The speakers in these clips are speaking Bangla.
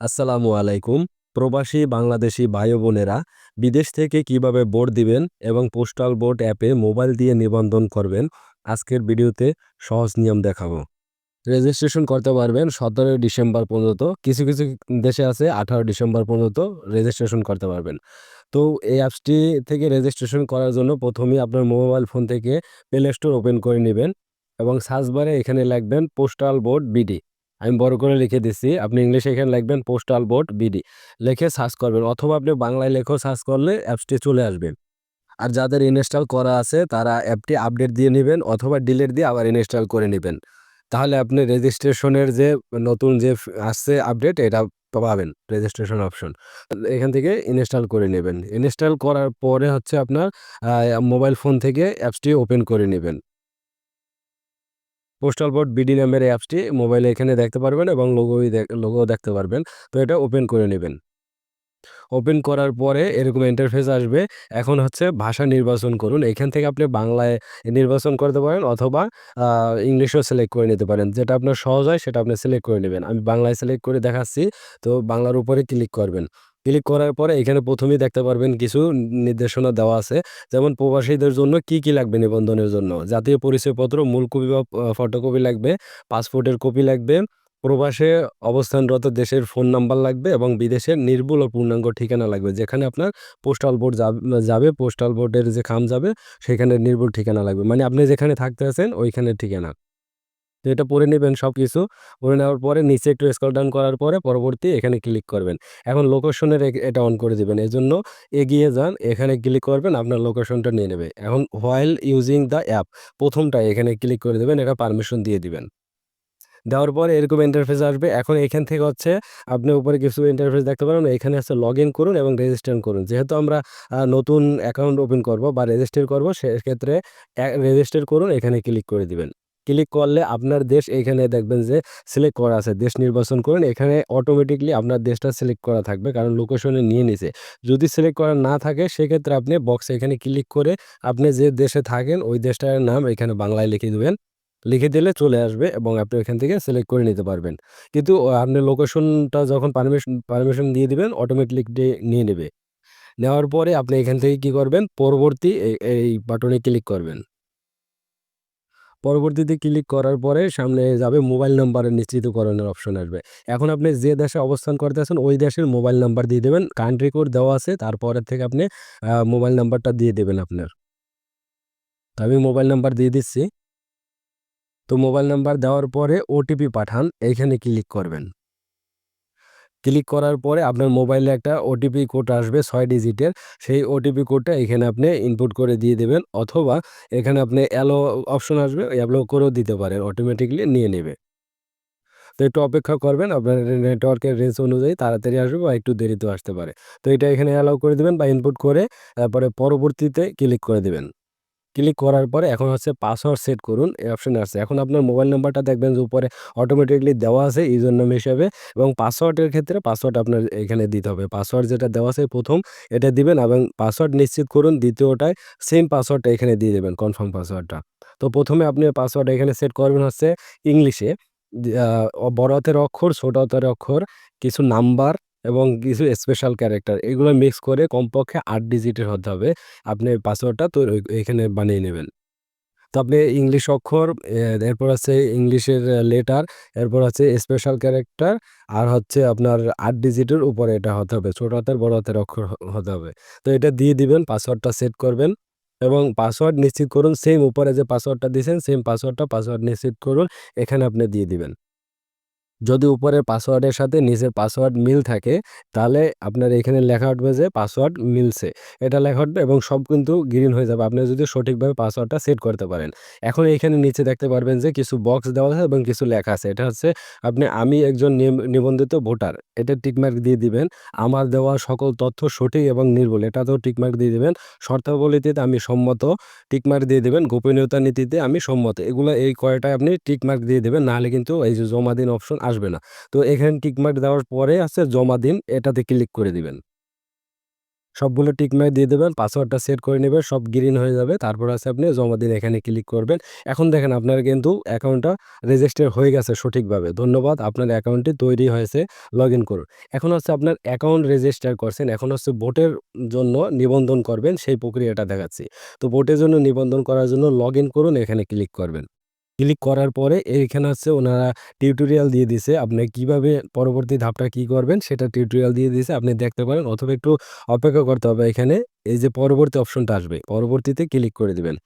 আসসালামু আলাইকুম। প্রবাসী বাংলাদেশি ভাই বোনেরা বিদেশ থেকে কীভাবে বোর্ড দিবেন এবং পোস্টাল বোর্ড অ্যাপে মোবাইল দিয়ে নিবন্ধন করবেন, আজকের ভিডিওতে সহজ নিয়ম দেখাবো। রেজিস্ট্রেশন করতে পারবেন সতেরোই ডিসেম্বর পর্যন্ত, কিছু কিছু দেশে আছে আঠারো ডিসেম্বর পর্যন্ত রেজিস্ট্রেশন করতে পারবেন। তো এই অ্যাপসটি থেকে রেজিস্ট্রেশন করার জন্য প্রথমেই আপনার মোবাইল ফোন থেকে প্লে স্টোর ওপেন করে নেবেন এবং সার্চ বারে এখানে লিখবেন পোস্টাল বোর্ড বিডি। আমি বড় করে লিখে দিচ্ছি আপনি ইংলিশে এখানে লিখবেন পোস্টাল বোর্ড বিডি লিখে সার্চ করবেন অথবা আপনি বাংলায় লেখেও সার্চ করলে অ্যাপসটি চলে আসবে। আর যাদের ইনস্টল করা আছে, তারা অ্যাপটি আপডেট দিয়ে নেবেন অথবা ডিলেট দিয়ে আবার ইনস্টল করে নেবেন। তাহলে আপনি রেজিস্ট্রেশনের যে নতুন যে আসছে আপডেট এটা পাবেন রেজিস্ট্রেশন অপশন এখান থেকে ইনস্টল করে নেবেন। ইনস্টল করার পরে হচ্ছে আপনার মোবাইল ফোন থেকে অ্যাপসটি ওপেন করে নেবেন। পোস্টাল বোর্ড বিডি নামের অ্যাপসটি মোবাইলে এখানে দেখতে পারবেন এবং লোগোই লোগো দেখতে পারবেন। তো এটা ওপেন করে নেবেন। ওপেন করার পরে এরকম ইন্টারফেস আসবে। এখন হচ্ছে ভাষা নির্বাচন করুন। এখান থেকে আপনি বাংলায় নির্বাচন করতে পারেন অথবা ইংলিশও সিলেক্ট করে নিতে পারেন। যেটা আপনার সহজ হয় সেটা আপনি সিলেক্ট করে নেবেন। আমি বাংলায় সিলেক্ট করে দেখাচ্ছি। তো বাংলার উপরে ক্লিক করবেন। ক্লিক করার পরে এখানে প্রথমেই দেখতে পারবেন কিছু নির্দেশনা দেওয়া আছে। যেমন প্রবাসীদের জন্য কি কি লাগবে নিবন্ধনের জন্য? জাতীয় পরিচয়পত্র, মূল কপি বা ফটোকপি লাগবে পাসপোর্টের কপি লাগবে, প্রবাসে অবস্থানরত দেশের ফোন নাম্বার লাগবে এবং বিদেশের নির্ভুল ও পূর্ণাঙ্গ ঠিকানা লাগবে। যেখানে আপনার পোস্টাল বোর্ড যাবে পোস্টাল বোর্ডের যে খাম যাবে, সেখানে নির্ভুল ঠিকানা লাগবে। মানে আপনি যেখানে থাকতে আছেন, ওইখানের ঠিকানা। এটা পরে নেবেন সব কিছু পরে নেওয়ার পরে নিচে একটু স্কল ডাউন করার পরে পরবর্তী এখানে ক্লিক করবেন। এখন লোকেশনের এটা অন করে দিবেন। এই জন্য এগিয়ে যান, এখানে ক্লিক করবেন, আপনার লোকেশনটা নিয়ে নেবে। এখন হোয়াইল ইউজিং দ্য অ্যাপ প্রথমটা এখানে ক্লিক করে দেবেন, এটা পারমিশন দিয়ে দিবেন। দেওয়ার পরে এরকম ইন্টারফেস আসবে। এখন এখান থেকে হচ্ছে আপনি উপরে কিছু ইন্টারফেস দেখতে পারেন, এখানে হচ্ছে লগ করুন এবং রেজিস্টার করুন। যেহেতু আমরা নতুন অ্যাকাউন্ট ওপেন করব বা রেজিস্টার করব সেক্ষেত্রে রেজিস্টার করুন, এখানে ক্লিক করে দিবেন। ক্লিক করলে আপনার দেশ এখানে দেখবেন যে সিলেক্ট করা আছে। দেশ নির্বাচন করুন, এখানে অটোমেটিকলি আপনার দেশটা সিলেক্ট করা থাকবে, কারণ লোকেশনে নিয়ে নিছে। যদি সিলেক্ট করা না থাকে, সেক্ষেত্রে আপনি বক্সে এখানে ক্লিক করে আপনি যে দেশে থাকেন, ওই দেশটার নাম এখানে বাংলায় লিখে দেবেন। লিখে দিলে চলে আসবে এবং আপনি ওইখান থেকে সিলেক্ট করে নিতে পারবেন। কিন্তু আপনি লোকেশনটা যখন পারমিশন পারমিশন দিয়ে দিবেন অটোমেটিক নিয়ে নেবে। নেওয়ার পরে আপনি এখান থেকে কি করবেন? পরবর্তী এই বাটনে ক্লিক করবেন। পরবর্তীতে ক্লিক করার পরে সামনে যাবে মোবাইল নাম্বারের নিশ্চিতকরণের অপশন আসবে। এখন আপনি যে দেশে অবস্থান করতে আছেন ওই দেশের মোবাইল নাম্বার দিয়ে দেবেন কান্ট্রি কোড দেওয়া আছে, তারপরের থেকে আপনি মোবাইল নাম্বারটা দিয়ে দেবেন আপনার। তো আমি মোবাইল নাম্বার দিয়ে দিচ্ছি। তো মোবাইল নাম্বার দেওয়ার পরে ওটিপি পাঠান, এইখানে ক্লিক করবেন। ক্লিক করার পরে আপনার মোবাইলে একটা ওটিপি কোড আসবে ছয় ডিজিটের। সেই ওটিপি কোডটা এখানে আপনি ইনপুট করে দিয়ে দেবেন অথবা এখানে আপনি অ্যালো অপশন আসবে অ্যালো করেও দিতে পারেন অটোমেটিকলি নিয়ে নেবে। তো একটু অপেক্ষা করবেন, আপনার নেটওয়ার্কের রেঞ্জ অনুযায়ী তাড়াতাড়ি আসবে বা একটু দেরিতেও আসতে পারে। তো এটা এখানে অ্যালাউ করে দেবেন বা ইনপুট করে, তারপরে পরবর্তীতে ক্লিক করে দেবেন। ক্লিক করার পরে এখন হচ্ছে পাসওয়ার্ড সেট করুন, এই অপশন আসছে। এখন আপনার মোবাইল নাম্বারটা দেখবেন যে উপরে অটোমেটিকলি দেওয়া আছে ইউজার নাম হিসাবে এবং পাসওয়ার্ডের ক্ষেত্রে পাসওয়ার্ড আপনার এখানে দিতে হবে। পাসওয়ার্ড যেটা দেওয়া আছে প্রথম এটা দিবেন এবং পাসওয়ার্ড নিশ্চিত করুন, দ্বিতীয়টায় সেম পাসওয়ার্ডটা এখানে দিয়ে দেবেন কনফার্ম পাসওয়ার্ডটা তো প্রথমে আপনি পাসওয়ার্ড এখানে সেট করবেন হচ্ছে ইংলিশে বড় হাতের অক্ষর, ছোট হাতের অক্ষর, কিছু নাম্বার এবং কিছু স্পেশাল ক্যারেক্টার এগুলো মিক্স করে কমপক্ষে আট ডিজিটের হতে হবে। আপনি পাসওয়ার্ডটা তো এখানে বানিয়ে নেবেন। তো আপনি ইংলিশ অক্ষর এরপর আছে ইংলিশের লেটার এরপর আছে স্পেশাল ক্যারেক্টার আর হচ্ছে আপনার আট ডিজিটের উপরে এটা হতে হবে। ছোট হাতের, বড় হাতের অক্ষর হতে হবে। তো এটা দিয়ে দিবেন পাসওয়ার্ডটা সেট করবেন এবং পাসওয়ার্ড নিশ্চিত করুন সেম উপরে যে পাসওয়ার্ডটা দিয়েছেন সেম পাসওয়ার্ডটা পাসওয়ার্ড নিশ্চিত করুন, এখানে আপনি দিয়ে দিবেন। যদি উপরের পাসওয়ার্ডের সাথে নিচের পাসওয়ার্ড মিল থাকে, তাহলে আপনার এখানে লেখা উঠবে যে পাসওয়ার্ড মিলছে। এটা লেখা উঠবে এবং সব কিন্তু গ্রিন হয়ে যাবে। আপনি যদি সঠিকভাবে পাসওয়ার্ডটা সেট করতে পারেন। এখন এখানে নিচে দেখতে পারবেন যে কিছু বক্স দেওয়া আছে এবং কিছু লেখা আছে। এটা হচ্ছে আপনি, আমি একজন নিবন্ধিত ভোটার। এটা টিকমার্ক দিয়ে দিবেন। আমার দেওয়া সকল তথ্য সঠিক এবং নির্ভুল। এটাতেও টিকমার্ক দিয়ে দিবেন। শর্তাবলীতে আমি সম্মত। টিকমার্ক দিয়ে দেবেন। গোপনীয়তা নীতিতে আমি সম্মত। এগুলো এই কয়টায় আপনি টিকমার্ক দিয়ে দেবেন। নাহলে কিন্তু এই যে জমা দিন অপশন আসবে না। তো এখানে টিকমার্ক দেওয়ার পরে আছে জমা দিন, এটাতে ক্লিক করে দিবেন। সবগুলো টিক মার্ক দিয়ে দেবেন পাসওয়ার্ডটা সেট করে নেবেন, সব গ্রিন হয়ে যাবে, তারপর আছে আপনি জমা দিন, এখানে ক্লিক করবেন। এখন দেখেন আপনার কিন্তু অ্যাকাউন্টটা রেজিস্টার হয়ে গেছে সঠিকভাবে। ধন্যবাদ, আপনার অ্যাকাউন্টটি তৈরি হয়েছে লগ ইন করুন। এখন হচ্ছে আপনার অ্যাকাউন্ট রেজিস্টার করছেন, এখন হচ্ছে ভোটের জন্য নিবন্ধন করবেন, সেই প্রক্রিয়াটা দেখাচ্ছি। তো ভোটের জন্য নিবন্ধন করার জন্য লগ করুন, এখানে ক্লিক করবেন। ক্লিক করার পরে এইখানে হচ্ছে ওনারা টিউটোরিয়াল দিয়ে দিছে। আপনি কীভাবে পরবর্তী ধাপটা কি করবেন সেটা টিউটোরিয়াল দিয়ে দিছে, আপনি দেখতে পারেন অথবা একটু অপেক্ষা করতে হবে এখানে। এই যে পরবর্তী অপশনটা আসবে, পরবর্তীতে ক্লিক করে দেবেন।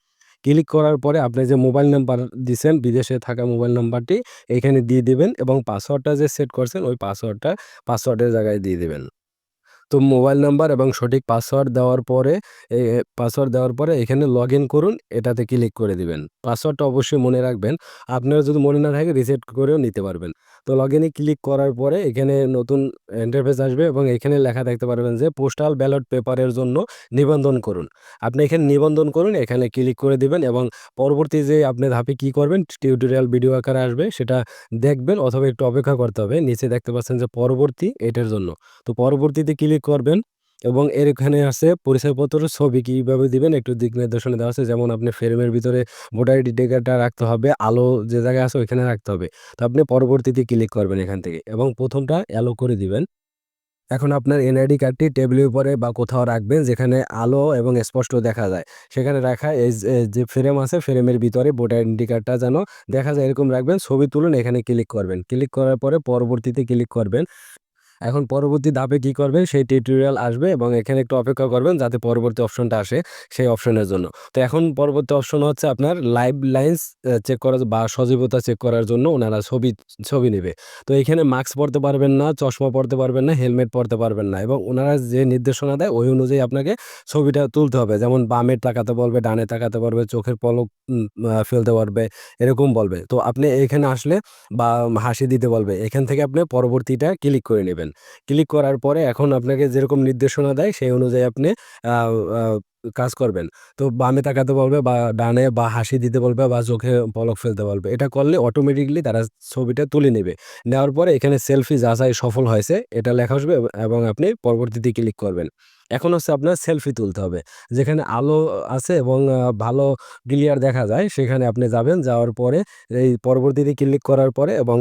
ক্লিক করার পরে আপনি যে মোবাইল নাম্বার দিছেন, বিদেশে থাকা মোবাইল নাম্বারটি এখানে দিয়ে দিবেন এবং পাসওয়ার্ডটা যে সেট করছেন, ওই পাসওয়ার্ডটা পাসওয়ার্ডের জায়গায় দিয়ে দিবেন। তো মোবাইল নাম্বার এবং সঠিক পাসওয়ার্ড দেওয়ার পরে পাসওয়ার্ড দেওয়ার পরে এখানে লগ করুন, এটাতে ক্লিক করে দিবেন। পাসওয়ার্ডটা অবশ্যই মনে রাখবেন, আপনারা যদি মনে না থাকে রিসেট করেও নিতে পারবেন। তো লগ ইনে ক্লিক করার পরে এখানে নতুন ইন্টারফেস আসবে এবং এখানে লেখা দেখতে পারবেন যে পোস্টাল ব্যালট পেপারের জন্য নিবন্ধন করুন। আপনি এখানে নিবন্ধন করুন, এখানে ক্লিক করে দিবেন এবং পরবর্তী যে আপনি ধাপে কি করবেন টিউটোরিয়াল ভিডিও আকারে আসবে, সেটা দেখবেন অথবা একটু অপেক্ষা করতে হবে। নিচে দেখতে পাচ্ছেন যে পরবর্তী এটার জন্য। তো পরবর্তীতে ক্লিক করবেন এবং এর এখানে আছে পরিচয়পত্রের ছবি কীভাবে দিবেন একটু দিক নির্দেশনা দেওয়া আছে। যেমন আপনি ফ্রেমের ভিতরে ভোটার আইডি টেকারটা রাখতে হবে, আলো যে জায়গায় আছে ওইখানে রাখতে হবে। তো আপনি পরবর্তীতে ক্লিক করবেন এখান থেকে এবং প্রথমটা অ্যালো করে দিবেন। এখন আপনার এনআইডি কার্ডটি টেবিলের উপরে বা কোথাও রাখবেন যেখানে আলো এবং স্পষ্ট দেখা যায়। সেখানে রাখা এই যে- ফ্রেম আছে ফ্রেমের ভিতরে ভোটার আইডেন্টি কার্ডটা যেন দেখা যায় এরকম রাখবেন, ছবি তুলুন, এখানে ক্লিক করবেন। ক্লিক করার পরে পরবর্তীতে ক্লিক করবেন। এখন পরবর্তী ধাপে কি করবেন? সেই টিউটোরিয়াল আসবে এবং এখানে একটু অপেক্ষা করবেন যাতে পরবর্তী অপশনটা আসে সেই অপশনের জন্য। তো এখন পরবর্তী অপশন হচ্ছে আপনার লাইভ লাইন্স চেক করা বা সজীবতা চেক করার জন্য ওনারা ছবি ছবি নেবে। তো এখানে মাস্ক পরতে পারবেন না, চশমা পরতে পারবেন না হেলমেট পরতে পারবেন না এবং ওনারা যে নির্দেশনা দেয় ওই অনুযায়ী আপনাকে ছবিটা তুলতে হবে। যেমন বামের তাকাতে বলবে, ডানে তাকাতে পারবে চোখের পলক ফেলতে পারবে, এরকম বলবে। তো আপনি এখানে আসলে বা হাসি দিতে বলবে। এখান থেকে আপনি পরবর্তীটা ক্লিক করে নেবেন। ক্লিক করার পরে এখন আপনাকে যেরকম নির্দেশনা দেয়, সেই অনুযায়ী আপনি কাজ করবেন। তো বামে তাকাতে বলবে বা ডানে বা হাসি দিতে বলবে বা চোখে পলক ফেলতে বলবে। এটা করলে অটোমেটিকলি তারা ছবিটা তুলে নেবে। নেওয়ার পরে এখানে সেলফি যাচাই সফল হয়েছে, এটা লেখা আসবে এবং আপনি পরবর্তীতে ক্লিক করবেন। এখন হচ্ছে আপনার সেলফি তুলতে হবে। যেখানে আলো আছে এবং ভালো ক্লিয়ার দেখা যায়, সেখানে আপনি যাবেন, যাওয়ার পরে এই পরবর্তীতে ক্লিক করার পরে এবং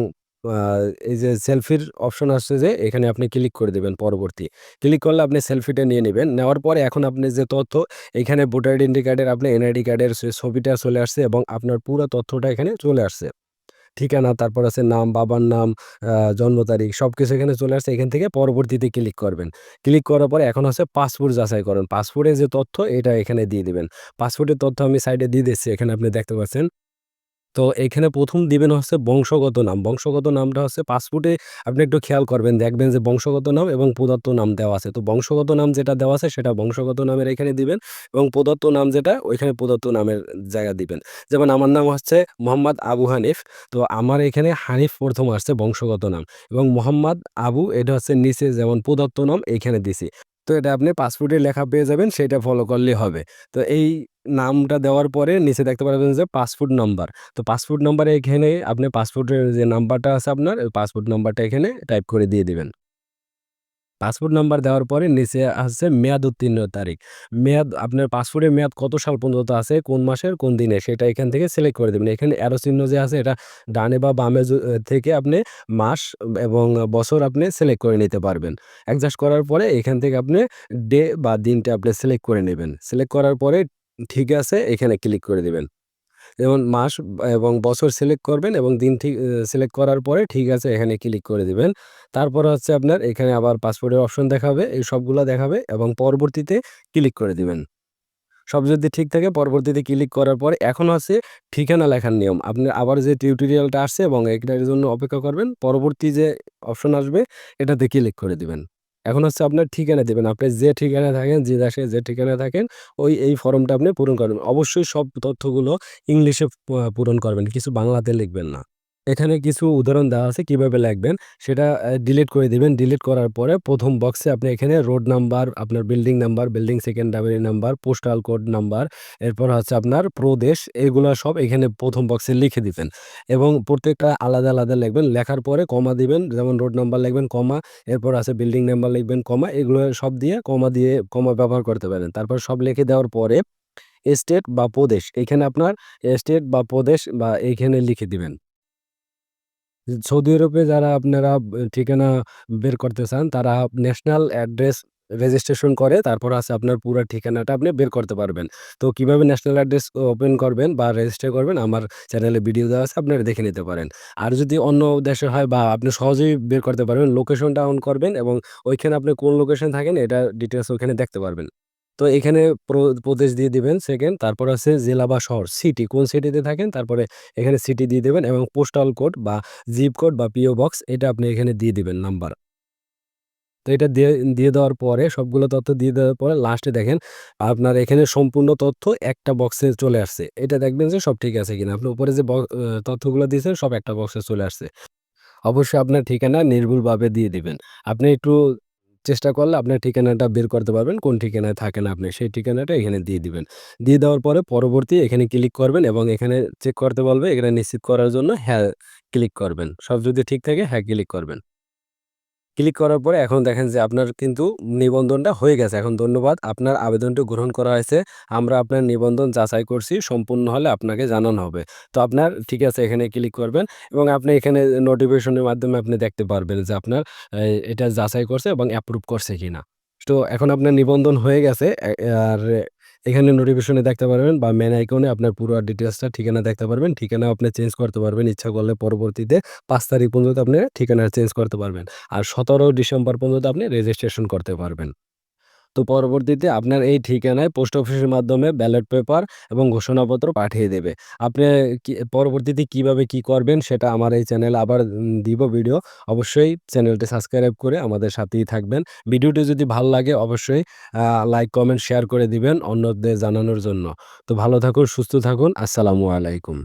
এই যে সেলফির অপশন আসছে যে, এখানে আপনি ক্লিক করে দেবেন পরবর্তী। ক্লিক করলে আপনি সেলফিটা নিয়ে নেবেন। নেওয়ার পরে এখন আপনি যে তথ্য, এখানে ভোটার আইডেন্টি কার্ডের আপনি এনআইডি কার্ডের সে ছবিটা চলে আসছে এবং আপনার পুরো তথ্যটা এখানে চলে আসছে। ঠিকানা, তারপর আছে নাম, বাবার নাম জন্ম তারিখ সব কিছু এখানে চলে আসছে। এখান থেকে পরবর্তীতে ক্লিক করবেন। ক্লিক করার পরে এখন হচ্ছে পাসপোর্ট যাচাই করুন। পাসপোর্টের যে তথ্য, এটা এখানে দিয়ে দিবেন। পাসপোর্টের তথ্য আমি সাইডে দিয়ে দিচ্ছি। এখানে আপনি দেখতে পাচ্ছেন তো এখানে প্রথম দিবেন হচ্ছে বংশগত নাম। বংশগত নামটা হচ্ছে পাসপোর্টে আপনি একটু খেয়াল করবেন, দেখবেন যে বংশগত নাম এবং প্রদত্ত নাম দেওয়া আছে। তো বংশগত নাম যেটা দেওয়া আছে সেটা বংশগত নামের এখানে দিবেন এবং প্রদত্ত নাম যেটা ওইখানে প্রদত্ত নামের জায়গা দিবেন। যেমন আমার নাম হচ্ছে মোহাম্মদ আবু হানিফ। তো আমার এখানে হানিফ প্রথম আসছে বংশগত নাম এবং মোহাম্মদ আবু এটা হচ্ছে নিচে যেমন প্রদত্ত নাম এইখানে দিছি। তো এটা আপনি পাসপোর্টে লেখা পেয়ে যাবেন, সেটা ফলো করলেই হবে। তো এই নামটা দেওয়ার পরে নিচে দেখতে পারবেন যে পাসপোর্ট নাম্বার। তো পাসপোর্ট নাম্বারে এখানে আপনি পাসপোর্টের যে নাম্বারটা আছে আপনার, ওই পাসপোর্ট নাম্বারটা এখানে টাইপ করে দিয়ে দিবেন। পাসপোর্ট নাম্বার দেওয়ার পরে নিচে আসছে মেয়াদ উত্তীর্ণ তারিখ। মেয়াদ, আপনার পাসপোর্টের মেয়াদ কত সাল পর্যন্ত আছে, কোন মাসের, কোন দিনে, সেটা এখান থেকে সিলেক্ট করে দেবেন। এখানে অ্যারো চিহ্ন যে আছে, এটা ডানে বা বামে থেকে আপনি মাস এবং বছর আপনি সিলেক্ট করে নিতে পারবেন। অ্যাডজাস্ট করার পরে এখান থেকে আপনি ডে বা দিনটা আপনি সিলেক্ট করে নেবেন। সিলেক্ট করার পরে ঠিক আছে, এখানে ক্লিক করে দিবেন। যেমন মাস এবং বছর সিলেক্ট করবেন এবং দিন ঠিক সিলেক্ট করার পরে ঠিক আছে, এখানে ক্লিক করে দিবেন। তারপর হচ্ছে আপনার এখানে আবার পাসপোর্টের অপশন দেখাবে, এই সবগুলো দেখাবে এবং পরবর্তীতে ক্লিক করে দিবেন। সব যদি ঠিক থাকে, পরবর্তীতে ক্লিক করার পরে এখন আছে ঠিকানা লেখার নিয়ম। আপনি আবার যে টিউটোরিয়ালটা আসছে এবং এটার জন্য অপেক্ষা করবেন, পরবর্তী যে অপশন আসবে, এটাতে ক্লিক করে দিবেন। এখন হচ্ছে আপনার ঠিকানা দেবেন। আপনি যে ঠিকানা থাকেন, যে দেশে যে ঠিকানা থাকেন, ওই, এই ফর্মটা আপনি পূরণ করবেন। অবশ্যই সব তথ্যগুলো ইংলিশে পূরণ করবেন, কিছু বাংলাতে লিখবেন না। এখানে কিছু উদাহরণ দেওয়া আছে কীভাবে লিখবেন। সেটা ডিলিট করে দিবেন। ডিলিট করার পরে প্রথম বক্সে আপনি এখানে রোড নাম্বার আপনার building number building secondary number postal code number এরপর হচ্ছে আপনার প্রদেশ, এগুলো সব এখানে প্রথম বক্সে লিখে দিবেন। এবং প্রত্যেকটা আলাদা আলাদা লিখবেন। লেখার পরে কমা দিবেন। যেমন রোড নাম্বার লিখবেন কমা এরপর আছে বিল্ডিং নাম্বার লিখবেন কমা এগুলো সব দিয়ে কমা দিয়ে কমা ব্যবহার করতে পারেন। তারপর সব লিখে দেওয়ার পরে স্টেট বা প্রদেশ, এখানে আপনার স্টেট বা প্রদেশ বা এইখানে লিখে দিবেন। সৌদি আরবে যারা আপনারা ঠিকানা বের করতে চান, তারা ন্যাশনাল অ্যাড্রেস রেজিস্ট্রেশন করে, তারপর আছে আপনার পুরো ঠিকানাটা আপনি বের করতে পারবেন। তো কীভাবে ন্যাশনাল অ্যাড্রেস ওপেন করবেন বা রেজিস্টার করবেন, আমার চ্যানেলে ভিডিও দেওয়া আছে, আপনারা দেখে নিতে পারেন। আর যদি অন্য দেশে হয় বা আপনি সহজেই বের করতে পারবেন লোকেশনটা অন করবেন এবং ওইখানে আপনি কোন লোকেশনে থাকেন, এটা ডিটেলস ওখানে দেখতে পারবেন। তো এখানে প্র, প্রদেশ দিয়ে দিবেন সেকেন্ড তারপর আছে জেলা বা শহর সিটি কোন সিটিতে থাকেন তারপরে এখানে সিটি দিয়ে দিবেন এবং পোস্টাল কোড বা জিপ কোড বা পিও বক্স এটা আপনি এখানে দিয়ে দিবেন নাম্বার। তো এটা দিয়ে দিয়ে দেওয়ার পরে, সবগুলো তথ্য দিয়ে দেওয়ার পরে লাস্টে দেখেন, আপনার এখানে সম্পূর্ণ তথ্য একটা বক্সে চলে আসছে। এটা দেখবেন যে সব ঠিক আছে কিনা। আপনি উপরে যে তথ্যগুলো দিয়েছেন, সব একটা বক্সে চলে আসছে। অবশ্যই আপনার ঠিকানা নির্ভুলভাবে দিয়ে দিবেন। আপনি একটু চেষ্টা করলে আপনার ঠিকানাটা বের করতে পারবেন। কোন ঠিকানায় থাকেন আপনি সেই ঠিকানাটা এখানে দিয়ে দিবেন। দিয়ে দেওয়ার পরে পরবর্তী এখানে ক্লিক করবেন এবং এখানে চেক করতে বলবে। এখানে নিশ্চিত করার জন্য হ্যাঁ ক্লিক করবেন। সব যদি ঠিক থাকে হ্যাঁ ক্লিক করবেন। ক্লিক করার পরে এখন দেখেন যে আপনার কিন্তু নিবন্ধনটা হয়ে গেছে। এখন ধন্যবাদ, আপনার আবেদনটি গ্রহণ করা হয়েছে। আমরা আপনার নিবন্ধন যাচাই করছি। সম্পূর্ণ হলে আপনাকে জানানো হবে। তো আপনার ঠিক আছে, এখানে ক্লিক করবেন এবং আপনি এখানে নোটিফিকেশনের মাধ্যমে আপনি দেখতে পারবেন যে আপনার এটা যাচাই করছে এবং অ্যাপ্রুভ করছে কিনা। তো এখন আপনার নিবন্ধন হয়ে গেছে। আর এখানে নোটিফিকেশনে দেখতে পারবেন বা মেন আইকনে আপনার পুরো ডিটেলসটা ঠিকানা দেখতে পারবেন। ঠিকানা আপনি চেঞ্জ করতে পারবেন, ইচ্ছা করলে পরবর্তীতে পাঁচ তারিখ পর্যন্ত আপনি ঠিকানা চেঞ্জ করতে পারবেন। আর ১৭ ডিসেম্বর পর্যন্ত আপনি রেজিস্ট্রেশন করতে পারবেন। তো পরবর্তীতে আপনার এই ঠিকানায় পোস্ট অফিসের মাধ্যমে ব্যালট পেপার এবং ঘোষণাপত্র পাঠিয়ে দেবে। আপনি পরবর্তীতে কীভাবে কি করবেন সেটা আমার এই চ্যানেল আবার দিব ভিডিও। অবশ্যই চ্যানেলটি সাবস্ক্রাইব করে আমাদের সাথেই থাকবেন। ভিডিওটি যদি ভালো লাগে অবশ্যই লাইক, কমেন্ট, শেয়ার করে দিবেন অন্যদের জানানোর জন্য। তো ভালো থাকুন, সুস্থ থাকুন। আসসালামু আলাইকুম।